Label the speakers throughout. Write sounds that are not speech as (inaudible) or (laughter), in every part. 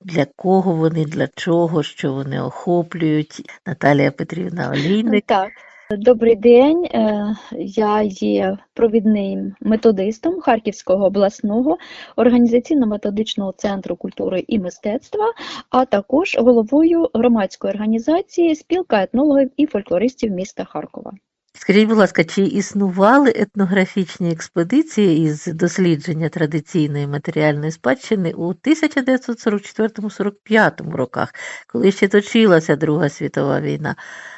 Speaker 1: Для кого вони, для чого, що вони охоплюють? Наталія Петрівна Олійник. (laughs)
Speaker 2: Так, добрий день. Е, Я є провідним методистом Харківського обласного організаційно-методичного центру культури і мистецтва, а також головою громадської організації Спілка етнологів і фольклористів міста Харкова.
Speaker 1: Скажіть, будь ласка, чи існували етнографічні експедиції із дослідження традиційної матеріальної спадщини у 1944-45 роках, коли ще точилася Друга світова війна,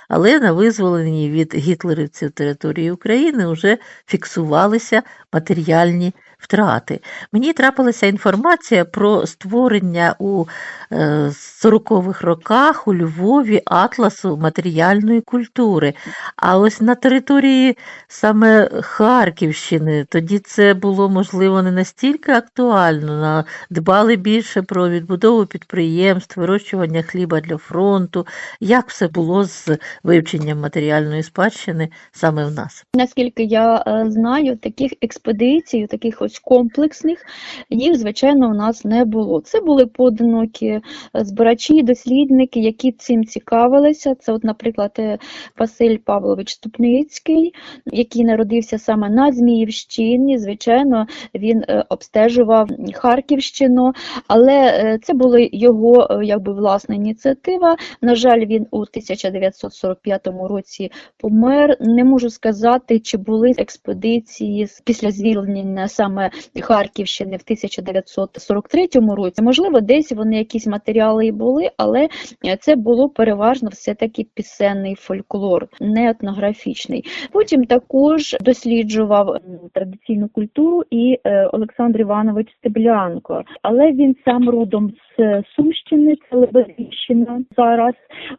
Speaker 1: але на визволеній від гітлерівців території України вже фіксувалися матеріальні втрати. Мені трапилася інформація про створення у е, 40-х роках у Львові атласу матеріальної культури. А ось на території саме Харківщини тоді це було можливо не настільки актуально. Дбали більше про відбудову підприємств, вирощування хліба для фронту. Як все було з вивченням матеріальної спадщини саме в нас?
Speaker 2: Наскільки я е, знаю, таких експедицій, таких ось комплексних, їх, звичайно, у нас не було. Це були поодинокі е, збирачі, дослідники, які цим цікавилися. Це, от, наприклад, е, Василь Павлович Ступницький, який народився саме на Зміївщині. Звичайно, він е, обстежував Харківщину, але це була його якби власна ініціатива. На жаль, він у 1945 році помер. Не можу сказати, чи були експедиції після звільнення саме Харківщини в 1943 році. Можливо, десь вони якісь матеріали і були, але е, це було переважно все-таки пісенний фольклор, не етнографічний. Потім також досліджував традиційну культуру і е, Олександр Іванович Стеблянко, але він сам родом з Сумщини, це Лебедищина зараз.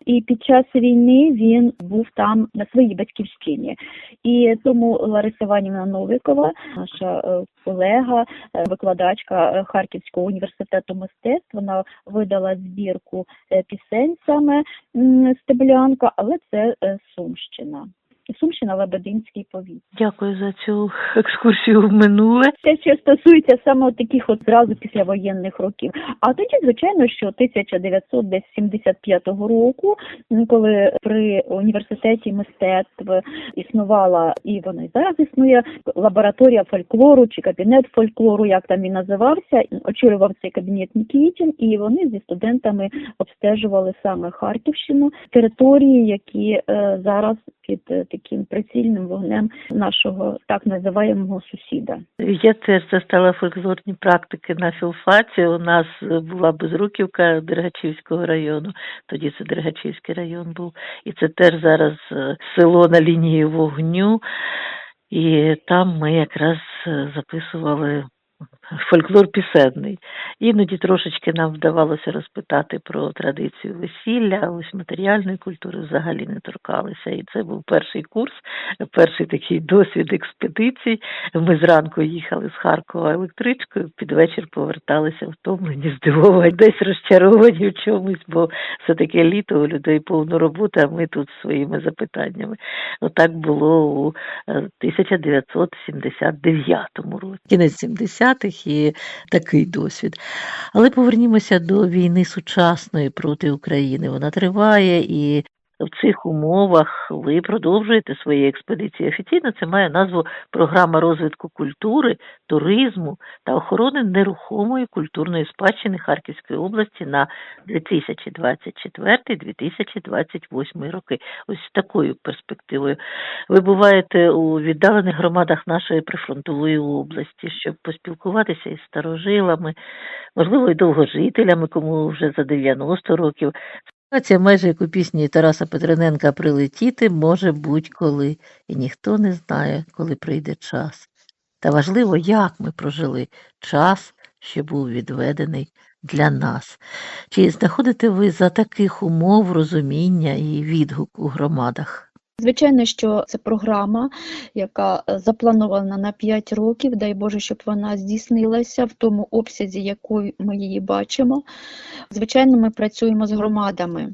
Speaker 2: І під час війни він був там на своїй батьківщині. І тому Лариса Іванівна Новикова, наша е, колега, е, викладачка е, Харківського університету мистецтв, вона видала збірку е, пісень саме Стеблянка, але це Сумщина. Сумщина Лебединський повіт.
Speaker 1: Дякую за цю екскурсію в минуле.
Speaker 2: Це що стосується саме от таких от зразу післявоєнних років. А тоді, звичайно, що 1975 року, коли при університеті мистецтв існувала, і вона і зараз існує, лабораторія фольклору чи кабінет фольклору, як там він називався, очолював цей кабінет Нікітін, і вони зі студентами обстежували саме Харківщину, території, які е, зараз під е, таким прицільним вогнем нашого так називаємого сусіда.
Speaker 1: Я теж застала фольклорні практики на філфаці. У нас була Безруківка Дергачівського району, тоді це Дергачівський район був, і це теж зараз е, село на лінії вогню. І там ми якраз е, записували фольклор пісенний. Іноді трошечки нам вдавалося розпитати про традицію весілля, ось матеріальної культури взагалі не торкалися. І це був перший курс, перший такий досвід експедицій. Ми зранку їхали з Харкова електричкою, під вечір поверталися втомлені, здивовані, десь розчаровані в чомусь, бо все таке літо у людей повно роботи, а ми тут своїми запитаннями. Отак було у е, 1979 році. Кінець 70-х і такий досвід. Але повернімося до війни сучасної проти України. Вона триває і. В цих умовах ви продовжуєте свої експедиції. Офіційно це має назву Програма розвитку культури, туризму та охорони нерухомої культурної спадщини Харківської області на 2024-2028 роки. Ось з такою перспективою. Ви буваєте у віддалених громадах нашої прифронтової області, щоб поспілкуватися із старожилами, можливо, і довгожителями, кому вже за 90 років. Ситуація майже як у пісні Тараса Петрененка прилетіти може будь-коли, і ніхто не знає, коли прийде час. Та важливо, як ми прожили час, що був відведений для нас. Чи знаходите ви за таких умов розуміння і відгук у громадах?
Speaker 2: Звичайно, що це програма, яка е, запланована на 5 років. Дай Боже, щоб вона здійснилася в тому обсязі, якою ми її бачимо. Звичайно, ми працюємо з громадами.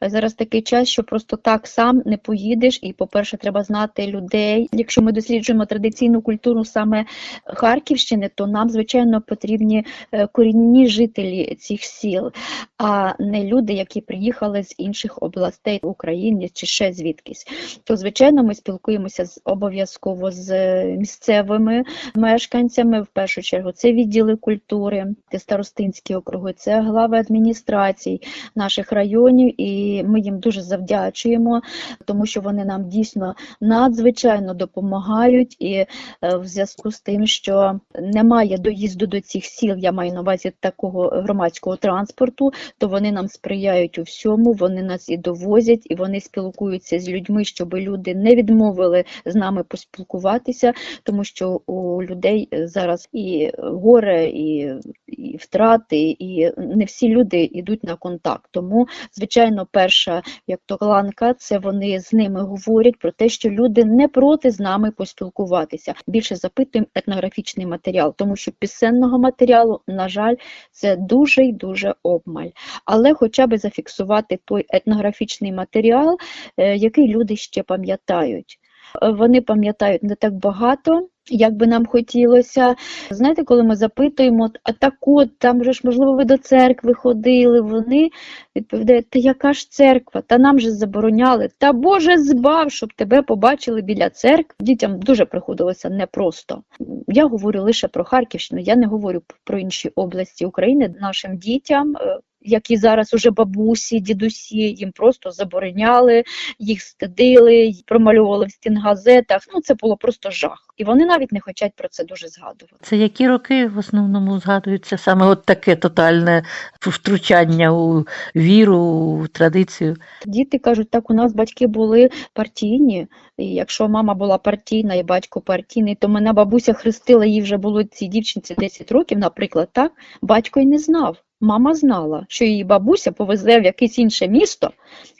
Speaker 2: Зараз такий час, що просто так сам не поїдеш, і, по-перше, треба знати людей. Якщо ми досліджуємо традиційну культуру саме Харківщини, то нам, звичайно, потрібні е, корінні жителі цих сіл, а не люди, які приїхали з інших областей України чи ще звідкись. То, звичайно, ми спілкуємося з обов'язково з е, місцевими мешканцями. В першу чергу це відділи культури, це старостинські округи, це глави адміністрацій наших районів, і ми їм дуже завдячуємо, тому що вони нам дійсно надзвичайно допомагають. І е, в зв'язку з тим, що немає доїзду до цих сіл, я маю на увазі такого громадського транспорту, то вони нам сприяють у всьому, вони нас і довозять, і вони спілкуються з людьми, щоб люди не відмовили з нами поспілкуватися, тому що у людей е, зараз і горе, і, і втрати, і не всі люди йдуть на контакт. Тому, звичайно, перша як то ланка, це вони з ними говорять про те, що люди не проти з нами поспілкуватися. Більше запитуємо етнографічний матеріал, тому що пісенного матеріалу, на жаль, це дуже й дуже обмаль. Але хоча б зафіксувати той етнографічний матеріал, е, який люди ще пам'ятають. Вони пам'ятають не так багато, як би нам хотілося. Знаєте, коли ми запитуємо, а так от, там же ж, можливо, ви до церкви ходили, вони відповідають, та яка ж церква? Та нам же забороняли. Та Боже збав, щоб тебе побачили біля церкви. Дітям дуже приходилося непросто. Я говорю лише про Харківщину, я не говорю про інші області України. Нашим дітям, е, які зараз уже бабусі, дідусі, їм просто забороняли, їх стидили, промалювали в стінгазетах. Ну це було просто жах. І вони навіть не хочуть про це дуже згадувати.
Speaker 1: Це які роки в основному згадуються саме от таке тотальне втручання у віру, у традицію?
Speaker 2: Діти кажуть, так у нас батьки були партійні, і якщо мама була партійна і батько партійний, то мене бабуся хрестила, їй вже було цій дівчинці 10 років, наприклад, так, батько й не знав. Мама знала, що її бабуся повезе в якесь інше місто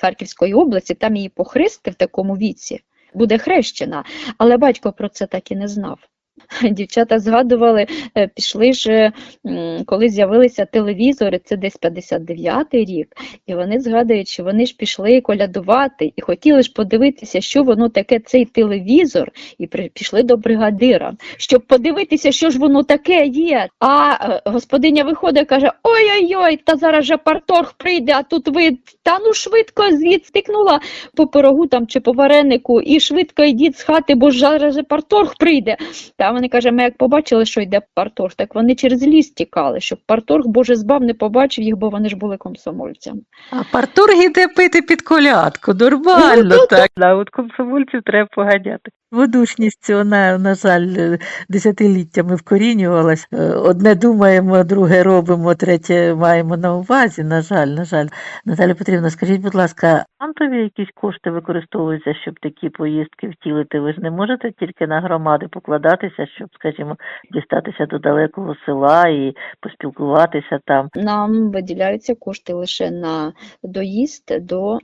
Speaker 2: Харківської області, там її похрести в такому віці, буде хрещена, але батько про це так і не знав. (laughs) Дівчата згадували, е, пішли ж, коли з'явилися телевізори, це десь 59-й рік, і вони згадують, що вони ж пішли колядувати і хотіли ж подивитися, що воно таке цей телевізор, і пішли до бригадира, щоб подивитися, що ж воно таке є. А е, господиня виходить і каже: Ой-ой-ой, та зараз же парторг прийде, а тут ви та ну швидко звідси стикнула по пирогу там чи по варенику, і швидко йдіть з хати, бо зараз же парторг прийде. Та вони каже, ми як побачили, що йде парторг, так вони через ліс тікали, щоб парторг, Боже збав, не побачив їх, бо вони ж були комсомольцями.
Speaker 1: А парторг іде пити під колядку, нормально так. А от комсомольців треба поганяти. Водушність, вона, на жаль, десятиліттями вкорінювалась. Е, Одне думаємо, друге робимо, третє маємо на увазі. На жаль, на жаль. Наталя Петрівна, скажіть, будь ласка, грантові якісь кошти використовуються, щоб такі поїздки втілити? Ви ж не можете тільки на громади покладатися, щоб, скажімо, дістатися до далекого села і поспілкуватися там.
Speaker 2: Нам виділяються кошти лише на доїзд до,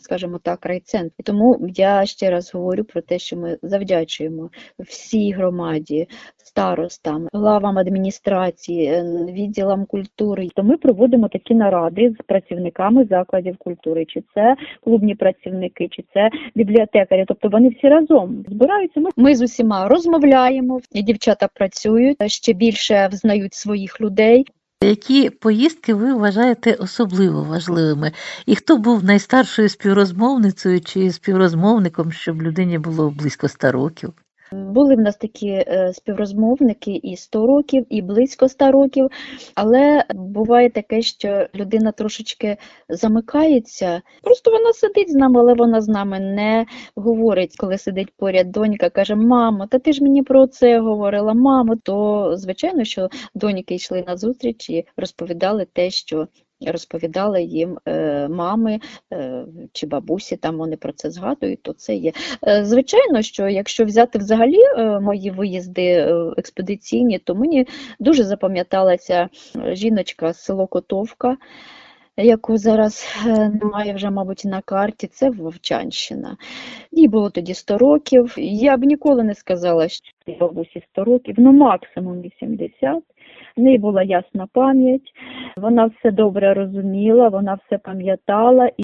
Speaker 2: скажімо так, райцентру. Тому я ще раз говорю про те, що ми завдячуємо всій громаді, старостам, главам адміністрації, е, відділам культури. То ми проводимо такі наради з працівниками закладів культури, чи це клубні працівники, чи це бібліотекарі. Тобто вони всі разом збираються. Ми, з усіма розмовляємо, і дівчата працюють ще більше взнають своїх людей.
Speaker 1: Які поїздки ви вважаєте особливо важливими? І хто був найстаршою співрозмовницею чи співрозмовником, щоб людині було близько 100 років?
Speaker 2: Були в нас такі е, співрозмовники і 100 років, і близько 100 років, але буває таке, що людина трошечки замикається. Просто вона сидить з нами, але вона з нами не говорить. Коли сидить поряд донька, каже: Мамо, та ти ж мені про це говорила, мамо, то звичайно, що доньки йшли на зустріч і розповідали те, що розповідали їм е, мами е, чи бабусі, там вони про це згадують, то це є. Е, Звичайно, що якщо взяти взагалі мої виїзди експедиційні, то мені дуже запам'яталася жіночка з село Котовка, яку зараз немає вже, мабуть, на карті, це Вовчанщина. Їй було тоді 100 років. Я б ніколи не сказала, що бабусі 100 років, ну максимум 80. В неї була ясна пам'ять, вона все добре розуміла, вона все пам'ятала і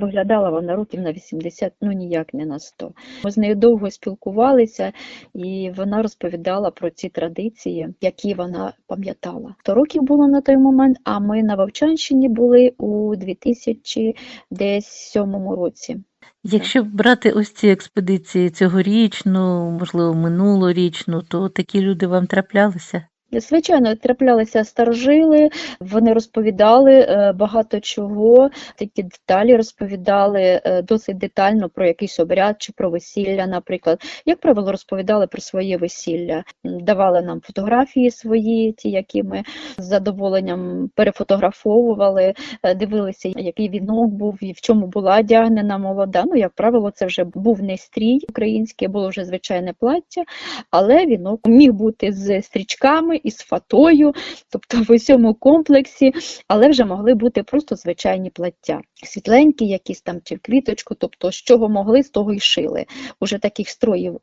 Speaker 2: виглядала вона років на 80, ну ніяк не на 100. Ми з нею довго спілкувалися, і вона розповідала про ці традиції, які вона пам'ятала. 100 років було на той момент, а ми на Вовчанщині були у 2007 році.
Speaker 1: Якщо брати ось ці експедиції цьогорічну, можливо, минулорічну, то такі люди вам траплялися?
Speaker 2: Звичайно, траплялися старожили, вони розповідали е, багато чого, такі деталі розповідали е, досить детально про якийсь обряд чи про весілля, наприклад. Як правило, розповідали про своє весілля, давали нам фотографії свої, ті, які ми з задоволенням перефотографовували, е, дивилися, який вінок був і в чому була одягнена молода. Ну, як правило, це вже був не стрій український, було вже звичайне плаття, але вінок міг бути з стрічками і з фатою, тобто в усьому комплексі, але вже могли бути просто звичайні плаття. Світленькі, якісь там чи квіточку, тобто з чого могли, з того й шили. Уже таких строїв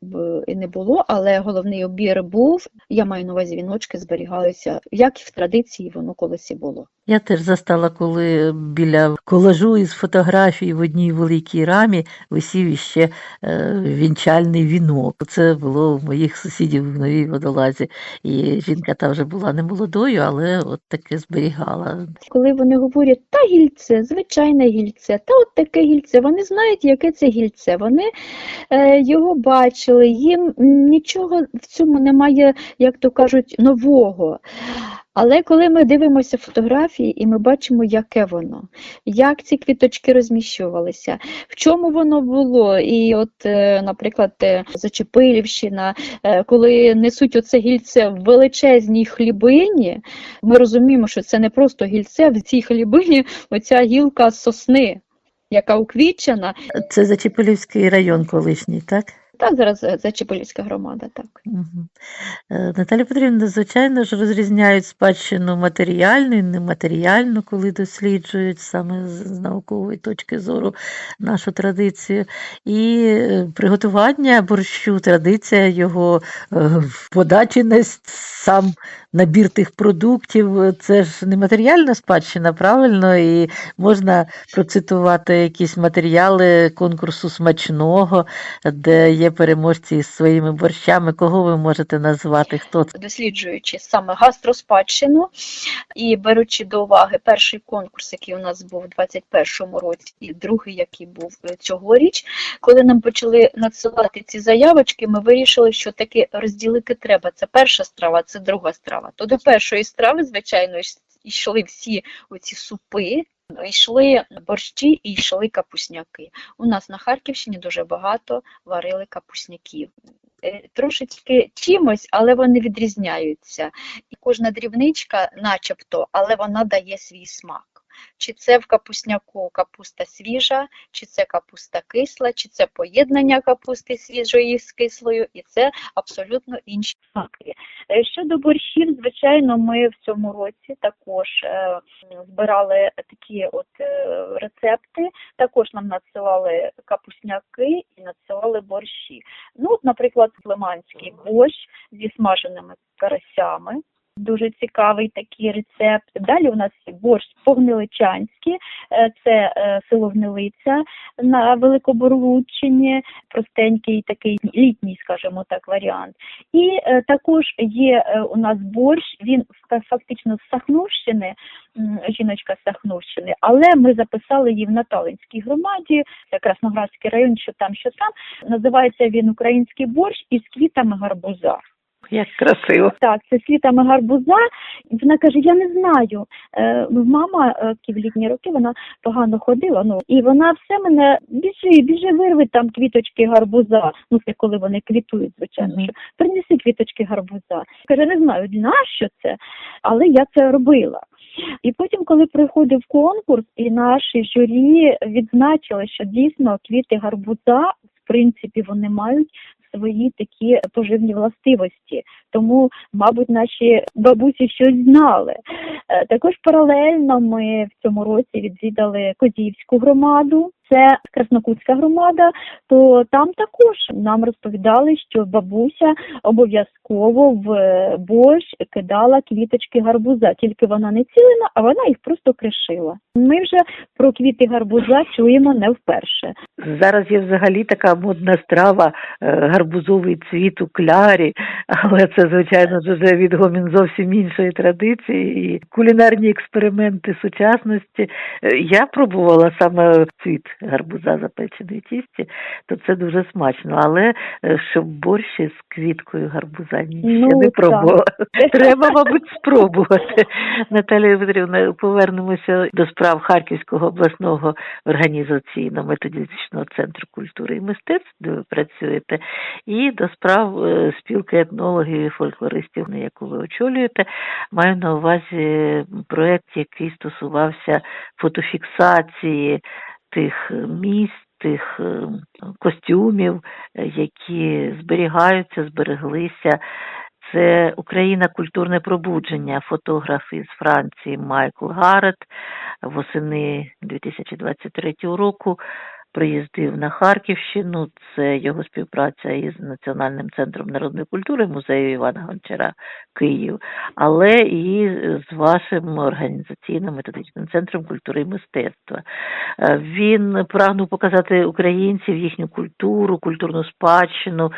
Speaker 2: е, не було, але головний обір був. Я маю на увазі віночки зберігалися, як і в традиції воно колись і було.
Speaker 1: Я теж застала, коли біля колажу із фотографій в одній великій рамі висів іще е, вінчальний вінок. Це було у моїх сусідів в новій водолазі. І жінка та вже була не молодою, але от таке зберігала.
Speaker 2: Коли вони говорять, та гільце, звичайне гільце, та от таке гільце, вони знають, яке це гільце. Вони е, його бачили, їм нічого в цьому немає, як то кажуть, нового. Але коли ми дивимося фотографії і ми бачимо, яке воно, як ці квіточки розміщувалися, в чому воно було. І от, е, наприклад, е, Зачепилівщина, е, коли несуть оце гільце в величезній хлібині, ми розуміємо, що це не просто гільце, в цій хлібині оця гілка сосни, яка уквітчена.
Speaker 1: Це Зачепилівський район колишній, так?
Speaker 2: Так, зараз е, Зачепилівська громада, так.
Speaker 1: Угу. Наталя Петрівна, звичайно ж, розрізняють спадщину матеріальну і нематеріальну, коли досліджують саме з наукової точки зору нашу традицію. І е, приготування борщу, традиція його подачі на сам набір тих продуктів, е, це ж нематеріальна спадщина, правильно? І можна процитувати якісь матеріали конкурсу смачного, де є переможці із своїми борщами. Кого ви можете назвати? Хто це?
Speaker 2: досліджуючи саме гастроспадщину і беручи до уваги перший конкурс, який у нас був у 2021 році, і другий, який був е, цьогоріч, коли нам почали надсилати ці заявочки, ми вирішили, що таки розділити треба. Це перша страва, це друга страва. То до першої страви, звичайно, йшли всі оці супи. Йшли борщі і йшли капусняки. У нас на Харківщині дуже багато варили капусняків. Е, Трошечки чимось, але вони відрізняються. І кожна дрібничка, начебто, але вона дає свій смак. Чи це в капусняку капуста свіжа, чи це капуста кисла, чи це поєднання капусти свіжої з кислою, і це абсолютно інші смаки. Е, Щодо борщів, звичайно, ми в цьому році також е, збирали такі от е, рецепти. Також нам надсилали капусняки і надсилали борщі. Ну, наприклад, лиманський борщ зі смаженими карасями. Дуже цікавий такий рецепт. Далі у нас є борщ по-гниличанськи, е, це е, село Гнилиця на Великоборгуччині, простенький такий літній, скажімо так, варіант. І е, також є у нас борщ, він фактично з Сахновщини, жіночка з Сахновщини, але ми записали її в Наталинській громаді, Красноградський район, що там, що там. Називається він український борщ із квітами гарбуза.
Speaker 1: Як красиво.
Speaker 2: Так, це з квітами гарбуза. Вона каже: Я не знаю. Е, мама е, в літні роки вона погано ходила. Ну і вона все мене біжи, біжи, вирви там квіточки гарбуза. Ну це коли вони квітують, звичайно.
Speaker 1: Мгм.
Speaker 2: Що принеси квіточки гарбуза. Каже, не знаю, нащо це, але я це робила. І потім, коли приходив конкурс, і наші журі відзначили, що дійсно квіти гарбуза, в принципі, вони мають свої такі поживні властивості. Тому, мабуть, наші бабусі щось знали. Е, Також паралельно ми в цьому році відвідали Козівську громаду. Це Краснокутська громада, то там також нам розповідали, що бабуся обов'язково в е, борщ кидала квіточки гарбуза, тільки вона не цілена, а вона їх просто кришила. Ми вже про квіти гарбуза чуємо не вперше.
Speaker 1: Зараз є взагалі така модна страва е, гарбузовий цвіт у клярі, але це, звичайно, вже відгомін зовсім іншої традиції і кулінарні експерименти сучасності. Е, Я пробувала саме цвіт гарбуза запечений в тісті, то це дуже смачно. Але е, щоб борщ із квіткою гарбуза ні, ще
Speaker 2: Ну,
Speaker 1: не пробувала. (laughs) Треба, мабуть, спробувати. Наталія Петрівна, повернемося до справ Харківського обласного організаційно-методичного центру культури і мистецтв, де ви працюєте, і до справ е, спілки етнологів і фольклористів, на яку ви очолюєте. Маю на увазі проєкт, який стосувався фотофіксації тих місць. Тих е, костюмів, е, які зберігаються, збереглися. Це Україна культурне пробудження, фотограф із Франції Майкл Гаррет восени 2023 року приїздив на Харківщину. Це його співпраця із Національним центром народної культури музею Івана Гончара Київ, але і з вашим організаційним методичним центром культури і мистецтва. Е, Він прагнув показати українців їхню культуру, культурну спадщину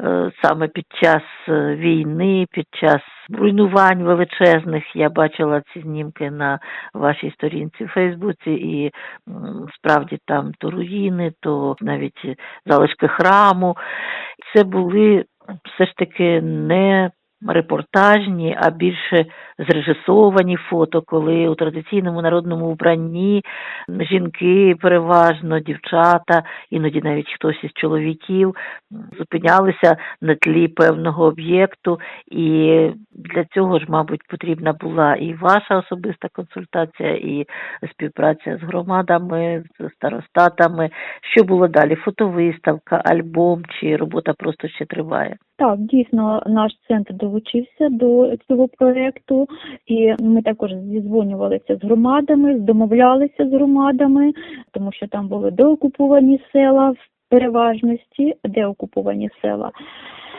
Speaker 1: е, саме під час е, війни, під час руйнувань величезних. Я бачила ці знімки на вашій сторінці в Фейсбуці, і справді там то руїни, то навіть залишки храму. Це були все ж таки не репортажні, а більше зрежисовані фото, коли у традиційному народному вбранні жінки переважно, дівчата, іноді навіть хтось із чоловіків зупинялися на тлі певного об'єкту, і для цього ж, мабуть, потрібна була і ваша особиста консультація, і співпраця з громадами, з старостатами. Що було далі? Фотовиставка, альбом чи робота просто ще триває?
Speaker 2: Так, дійсно, наш центр долучився до цього проекту, і ми також зізвонювалися з громадами, домовлялися з громадами, тому що там були деокуповані села в переважності, деокуповані села.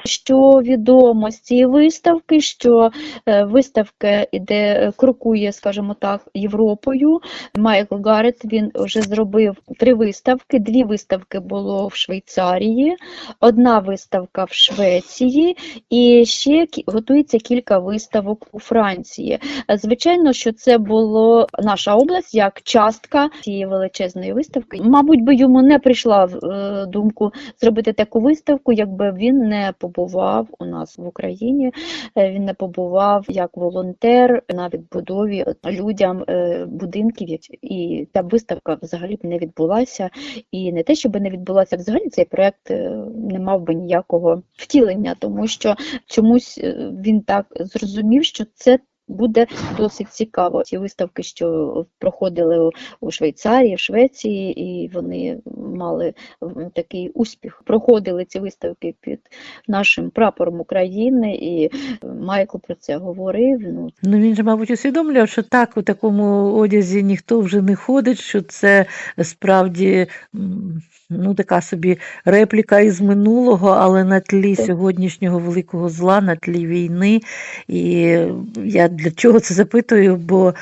Speaker 2: Що відомо з цієї виставки, що е, виставка іде, е, крокує, скажімо так, Європою. Майкл Гаррет він вже зробив три виставки. Дві виставки було в Швейцарії, одна виставка в Швеції, і ще готується кілька виставок у Франції. Звичайно, що це було наша область як частка цієї величезної виставки. Мабуть, би йому не прийшла в е, думку зробити таку виставку, якби він не побував у нас в Україні. Е, Він не побував як волонтер на відбудові людям е, будинків, і ця виставка взагалі б не відбулася. І не те, щоб не відбулася, взагалі цей проект е, не мав би ніякого втілення, тому що чомусь він так зрозумів, що це. Буде досить цікаво. Ці виставки, що проходили у- Швейцарії, в Швеції, і вони мали такий успіх. Проходили ці виставки під нашим прапором України, і Майкл про це говорив. Ну,
Speaker 1: Ну він же, мабуть, усвідомлював, що так у такому одязі ніхто вже не ходить, що це справді ну, така собі репліка із минулого, але на тлі сьогоднішнього великого зла, на тлі війни. І я для чого це запитую? Бо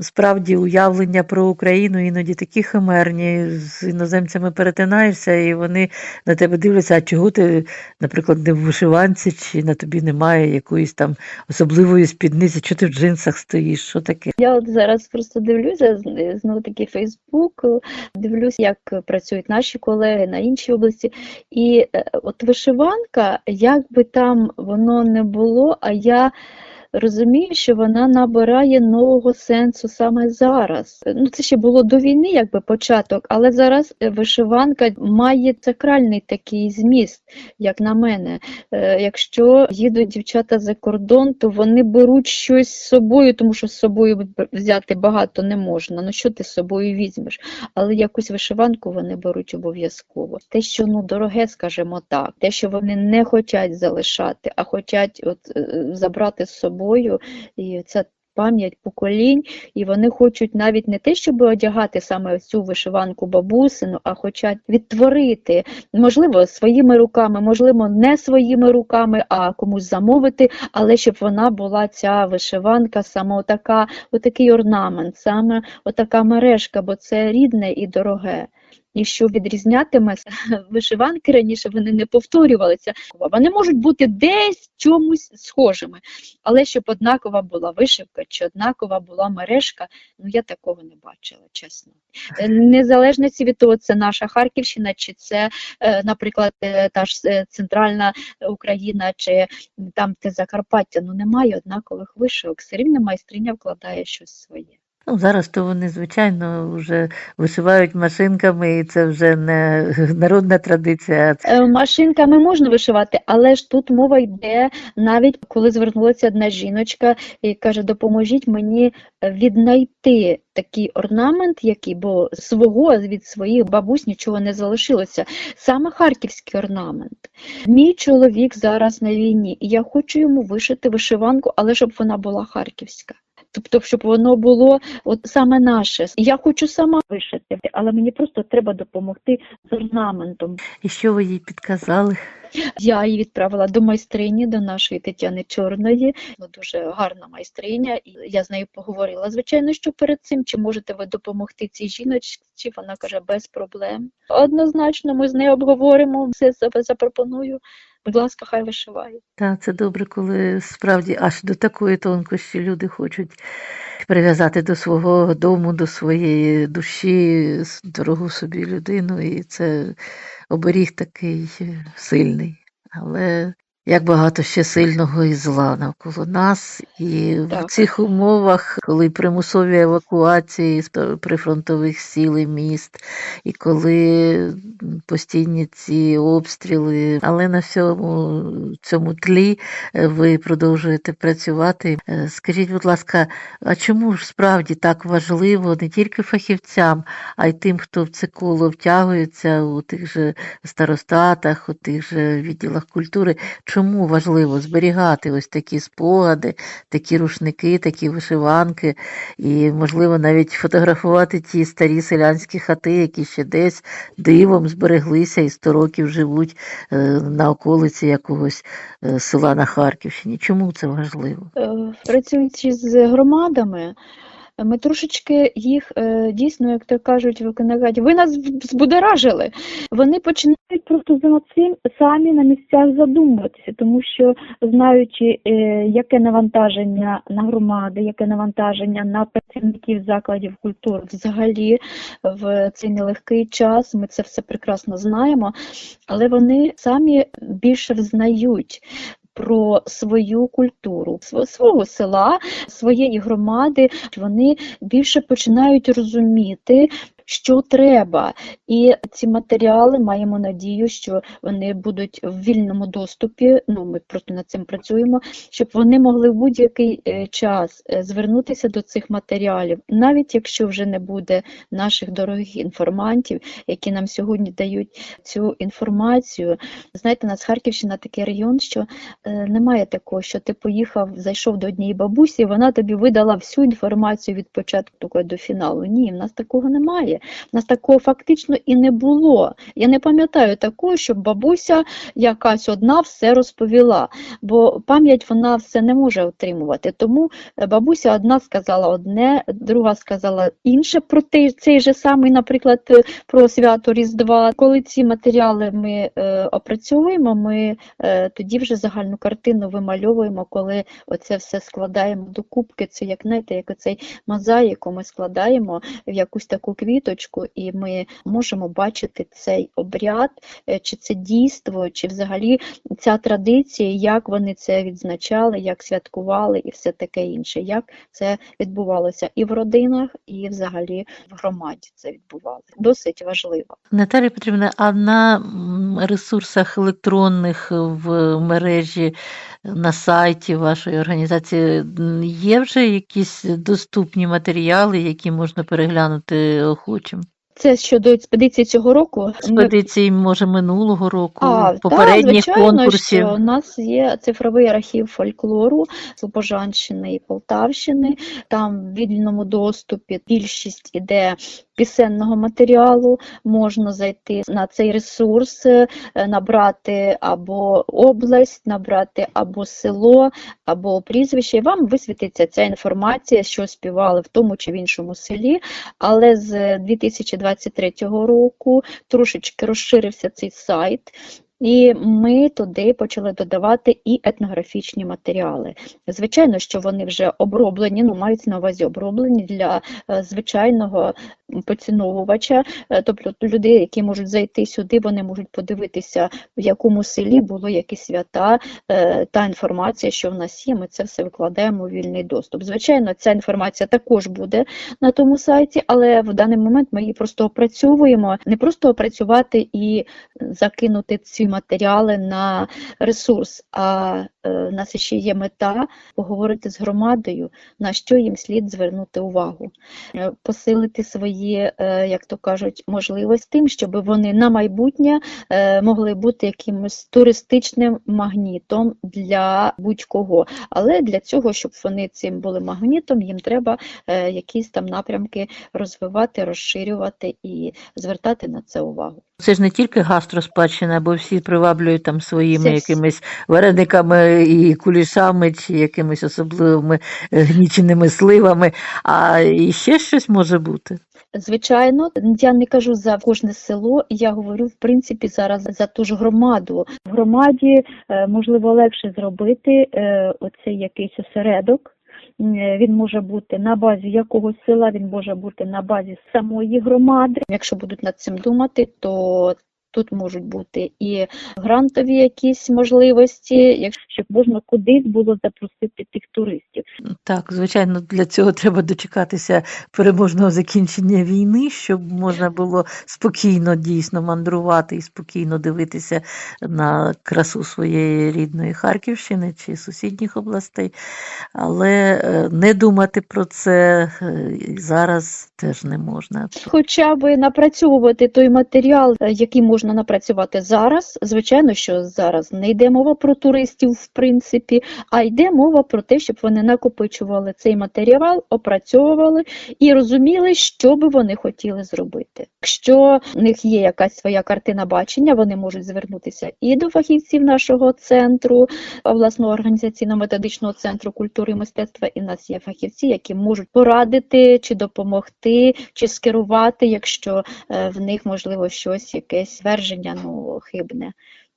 Speaker 1: справді уявлення про Україну іноді такі химерні, з іноземцями перетинаєшся, і вони на тебе дивляться, а чого ти, наприклад, не в вишиванці, чи на тобі немає якоїсь там особливої спідниці, що ти в джинсах стоїш, що таке?
Speaker 2: Я от зараз просто дивлюся знову таки Фейсбук, дивлюсь, як працюють наші колеги на іншій області. І е, от вишиванка, як би там воно не було, а я розумію, що вона набирає нового сенсу саме зараз. Ну, це ще було до війни, якби початок, але зараз е, вишиванка має сакральний такий зміст, як на мене. Е, Якщо їдуть дівчата за кордон, то вони беруть щось з собою, тому що з собою взяти багато не можна. Ну що ти з собою візьмеш? Але якусь вишиванку вони беруть обов'язково. Те, що ну дороге, скажімо так, те, що вони не хочуть залишати, а хочуть от е, забрати з собою, і ця пам'ять поколінь, і вони хочуть навіть не те, щоб одягати саме цю вишиванку бабусину, а хочуть відтворити, можливо, своїми руками, можливо, не своїми руками, а комусь замовити, але щоб вона була ця вишиванка, саме отака, отакий орнамент, саме отака мережка, бо це рідне і дороге. І що відрізнятиме (laughs) вишиванки раніше, вони не повторювалися. Вони можуть бути десь чомусь схожими, але щоб однакова була вишивка чи однакова була мережка, ну я такого не бачила, чесно. Е, Незалежно від того, це наша Харківщина, чи це, е, наприклад, е, та ж центральна Україна, чи там те Закарпаття, ну немає однакових вишивок. Все рівно майстриня вкладає щось своє.
Speaker 1: Ну, зараз то вони, звичайно, вже вишивають машинками, і це вже не (laughs) народна традиція.
Speaker 2: Е, Машинками можна вишивати, але ж тут мова йде навіть коли звернулася одна жіночка і каже: допоможіть мені е, віднайти такий орнамент, який, бо свого від своїх бабусь нічого не залишилося. Саме харківський орнамент. Мій чоловік зараз на війні, і я хочу йому вишити вишиванку, але щоб вона була харківська. Тобто, щоб воно було от саме наше. Я хочу сама вишити, але мені просто треба допомогти з орнаментом.
Speaker 1: І що ви їй підказали?
Speaker 2: Я її відправила до майстрині, до нашої Тетяни Чорної. Ну, дуже гарна майстриня. І я з нею поговорила. Звичайно, що перед цим, чи можете ви допомогти цій жіночці? Вона каже, без проблем. Однозначно, ми з нею обговоримо, все за- запропоную. Будь ласка, хай вишиває.
Speaker 1: Так, це добре, коли справді аж до такої тонкості люди хочуть прив'язати до свого дому, до своєї душі дорогу собі людину, і це оберіг такий сильний. Але як багато ще сильного і зла навколо нас, і в цих умовах, коли примусові евакуації з прифронтових сіл і міст, і коли постійні ці обстріли, але на всьому цьому тлі е, ви продовжуєте працювати. Е, Скажіть, будь ласка, а чому ж справді так важливо не тільки фахівцям, а й тим, хто в це коло втягується у тих же старостатах, у тих же відділах культури? Чому важливо зберігати ось такі спогади, такі рушники, такі вишиванки, і, можливо, навіть фотографувати ті старі селянські хати, які ще десь дивом збереглися і 100 років живуть е, на околиці якогось е, села на Харківщині. Чому це важливо?
Speaker 2: Е, Працюючи з громадами, ми трошечки їх е, дійсно, як то кажуть, в ви нас збудоражили. Вони починають просто за цим самі на місцях задумуватися, тому що знаючи, е, яке навантаження на громади, яке навантаження на працівників закладів культури взагалі в цей нелегкий час, ми це все прекрасно знаємо, але вони самі більше взнають про свою культуру, свого села, своєї громади, вони більше починають розуміти, що треба. І ці матеріали маємо надію, що вони будуть в вільному доступі. Ну, ми просто над цим працюємо, щоб вони могли в будь-який е, час е, звернутися до цих матеріалів, навіть якщо вже не буде наших дорогих інформантів, які нам сьогодні дають цю інформацію. Знаєте, нас Харківщина такий район, що е, немає такого, що ти поїхав, зайшов до однієї бабусі, вона тобі видала всю інформацію від початку до фіналу. Ні, в нас такого немає. В нас такого фактично і не було. Я не пам'ятаю такого, щоб бабуся якась одна все розповіла, бо пам'ять вона все не може отримувати. Тому е, бабуся одна сказала одне, друга сказала інше про той, цей же самий, наприклад, е, про свято Різдва. Коли ці матеріали ми е, опрацьовуємо, ми е, тоді вже загальну картину вимальовуємо, коли оце все складаємо до кубки. Це як знаєте, як оцей мозаїку ми складаємо в якусь таку квітку. Ниточку, і ми можемо бачити цей обряд, е, чи це дійство, чи взагалі ця традиція, як вони це відзначали, як святкували і все таке інше, як це відбувалося і в родинах, і взагалі в громаді це відбувалося. Досить важливо.
Speaker 1: Наталія Петрівна, а на ресурсах електронних в мережі на сайті вашої організації є вже якісь доступні матеріали, які можна переглянути охочим?
Speaker 2: Це щодо експедиції цього року.
Speaker 1: Експедиції, може, минулого року,
Speaker 2: А, та,
Speaker 1: попередніх
Speaker 2: звичайно,
Speaker 1: конкурсів.
Speaker 2: Що у нас є цифровий архів фольклору Слобожанщини і Полтавщини. Там в вільному доступі більшість іде пісенного матеріалу. Можна зайти на цей ресурс, е, набрати або область, набрати або село, або прізвище. І вам висвітиться ця інформація, що співали в тому чи в іншому селі. Але з 2023 року. Трошечки розширився цей сайт, і ми туди почали додавати і етнографічні матеріали. Звичайно, що вони вже оброблені, ну мають на увазі оброблені для е, звичайного поціновувача, е, тобто людей, які можуть зайти сюди, вони можуть подивитися, в якому селі було які свята, е, та інформація, що в нас є, ми це все викладаємо у вільний доступ. Звичайно, ця інформація також буде на тому сайті, але в даний момент ми її просто опрацьовуємо, не просто опрацювати і закинути ці матеріали на ресурс, а е, в нас ще є мета поговорити з громадою, на що їм слід звернути увагу, Е, посилити свої, е, як то кажуть, можливості тим, щоб вони на майбутнє е, могли бути якимось туристичним магнітом для будь-кого. Але для цього, щоб вони цим були магнітом, їм треба е, якісь там напрямки розвивати, розширювати і звертати на це увагу.
Speaker 1: Це ж не тільки гастроспадщина, бо всі приваблюють там своїми
Speaker 2: Це
Speaker 1: якимись варениками і кулішами, чи якимись особливими е, гніченими сливами, а і ще щось може бути.
Speaker 2: Звичайно, я не кажу за кожне село, я говорю в принципі зараз за ту ж громаду. В громаді е, можливо легше зробити е, оцей якийсь осередок. Він може бути на базі якогось села, він може бути на базі самої громади. Якщо будуть над цим думати, то тут можуть бути і грантові якісь можливості, якщо можна кудись було запросити тих туристів.
Speaker 1: Так, звичайно, для цього треба дочекатися переможного закінчення війни, щоб можна було спокійно дійсно мандрувати і спокійно дивитися на красу своєї рідної Харківщини чи сусідніх областей. Але е, не думати про це е, зараз теж не можна.
Speaker 2: Хоча б напрацьовувати той матеріал, е, який можна напрацювати зараз. Звичайно, що зараз не йде мова про туристів, в принципі, а йде мова про те, щоб вони накопичували цей матеріал, опрацьовували і розуміли, що би вони хотіли зробити. Якщо в них є якась своя картина бачення, вони можуть звернутися і до фахівців нашого центру, обласного організаційно-методичного центру культури і мистецтва. І в нас є фахівці, які можуть порадити чи допомогти, чи скерувати, якщо е, в них можливо щось, якесь твердження ну, хибне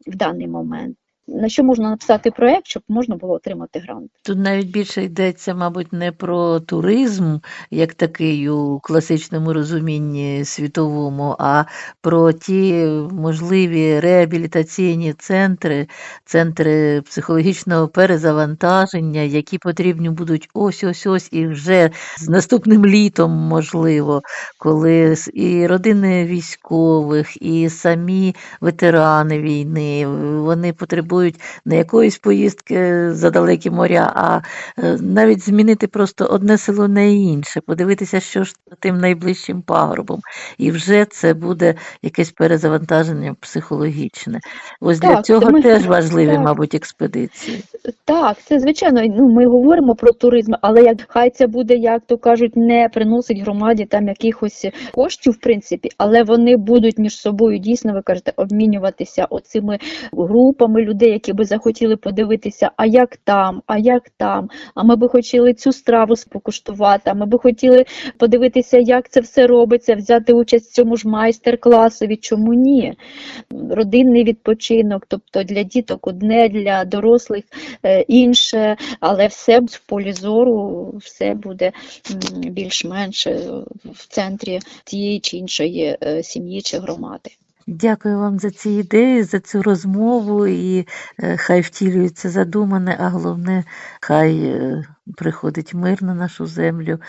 Speaker 2: в даний момент. На що можна написати проект, щоб можна було отримати грант?
Speaker 1: Тут навіть більше йдеться, мабуть, не про туризм як такий у класичному розумінні світовому, а про ті можливі реабілітаційні центри, центри психологічного перезавантаження, які потрібні будуть ось-ось-ось і вже з наступним літом, можливо, коли і родини військових, і самі ветерани війни, вони потребують не якоїсь поїздки за далекі моря, а е, навіть змінити просто одне село на інше, подивитися, що ж тим найближчим пагорбом. І вже це буде якесь перезавантаження психологічне. Ось для цього
Speaker 2: ми-
Speaker 1: теж важливі,
Speaker 2: так.
Speaker 1: мабуть, експедиції.
Speaker 2: Так, це звичайно. Ну ми говоримо про туризм, але як хай це буде, як то кажуть, не приносить громаді там якихось коштів, в принципі, але вони будуть між собою дійсно, ви кажете, обмінюватися оцими групами людей, які би захотіли подивитися, а як там, а як там, а ми би хотіли цю страву спокуштувати, а ми би хотіли подивитися, як це все робиться, взяти участь в цьому ж майстер-класові. Чому ні? Родинний відпочинок, тобто для діток одне, для дорослих е, інше, але все в полі зору, все буде більш-менш е, в центрі тієї чи іншої е, сім'ї чи громади.
Speaker 1: Дякую вам за ці ідеї, за цю розмову і е, хай втілюється задумане, а головне, хай е, приходить мир на нашу землю.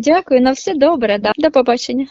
Speaker 2: Дякую, на все добре. Да. До побачення.